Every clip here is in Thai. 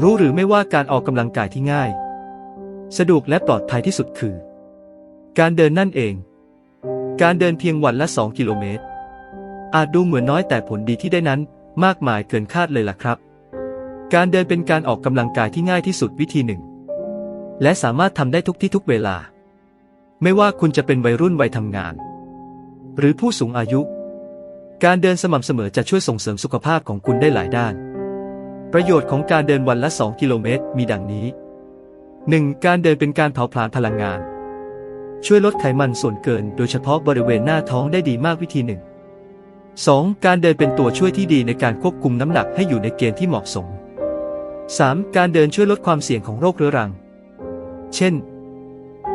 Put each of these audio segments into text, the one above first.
รู้หรือไม่ว่าการออกกำลังกายที่ง่าย สะดวกและปลอดภัยที่สุดคือ การเดินนั่นเอง การเดินเพียงวันละ 2 กิโลเมตร อาจดูเหมือนน้อยแต่ผลดีที่ได้นั้น มากมายเกินคาดเลยล่ะครับ การเดินเป็นการออกกำลังกายที่ง่ายที่สุดวิธีหนึ่ง และสามารถทำได้ทุกที่ทุกเวลา ไม่ว่าคุณจะเป็นวัยรุ่นวัยทำงาน หรือผู้สูงอายุ การเดินสม่ำเสมอจะช่วยส่งเสริมสุขภาพของคุณได้หลายด้าน ประโยชน์ของการเดินวันละ 2 กิโลเมตร มีดังนี้ 1. การเดินเป็นการเผาผลาญพลังงาน ช่วยลดไขมันส่วนเกิน โดยเฉพาะบริเวณหน้าท้องได้ดีมากวิธีหนึ่ง 2. การเดินเป็นตัวช่วยที่ดีในการควบคุมน้ำหนักให้อยู่ในเกณฑ์ที่เหมาะสม 3. การเดินช่วยลดความเสี่ยงของโรคเรื้อรัง เช่น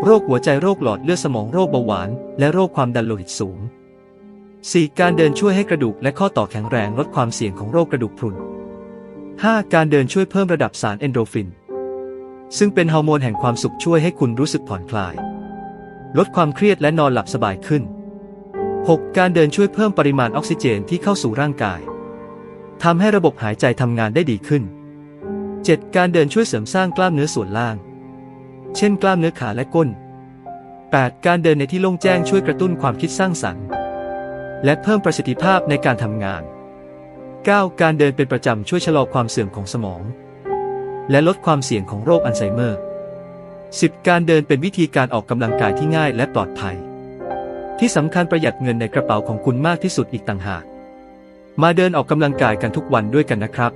โรคหัวใจโรคหลอดเลือดสมองโรคเบาหวาน และโรคความดันโลหิตสูง 4. การเดินช่วยให้กระดูกและข้อต่อแข็งแรงลดความเสี่ยงของโรคกระดูกพรุน 5. การเดินช่วยเพิ่มระดับสารเอนโดฟิน ซึ่งเป็นฮอร์โมนแห่งความสุขช่วยให้คุณรู้สึกผ่อนคลาย ลดความเครียดและนอนหลับสบายขึ้น 6. การเดินช่วยเพิ่มปริมาณออกซิเจนที่เข้าสู่ร่างกายทำให้ระบบหายใจทำงานได้ดีขึ้น 7. การเดินช่วยเสริมสร้างกล้ามเนื้อส่วนล่าง เช่น กล้ามเนื้อขาและก้น 8. การเดินในที่โล่งแจ้งช่วยกระตุ้นความคิดสร้างสรรค์ และเพิ่มประสิทธิภาพในการทำงาน 9. การเดินเป็นประจำช่วยชะลอความเสื่อมของสมอง และลดความเสี่ยงของโรคอัลไซเมอร์ 10. การเดินเป็นวิธีการออกกำลังกายที่ง่ายและปลอดภัย ที่สำคัญประหยัดเงินในกระเป๋าของคุณมากที่สุดอีกต่างหาก มาเดินออกกำลังกายกันทุกวันด้วยกันนะครับ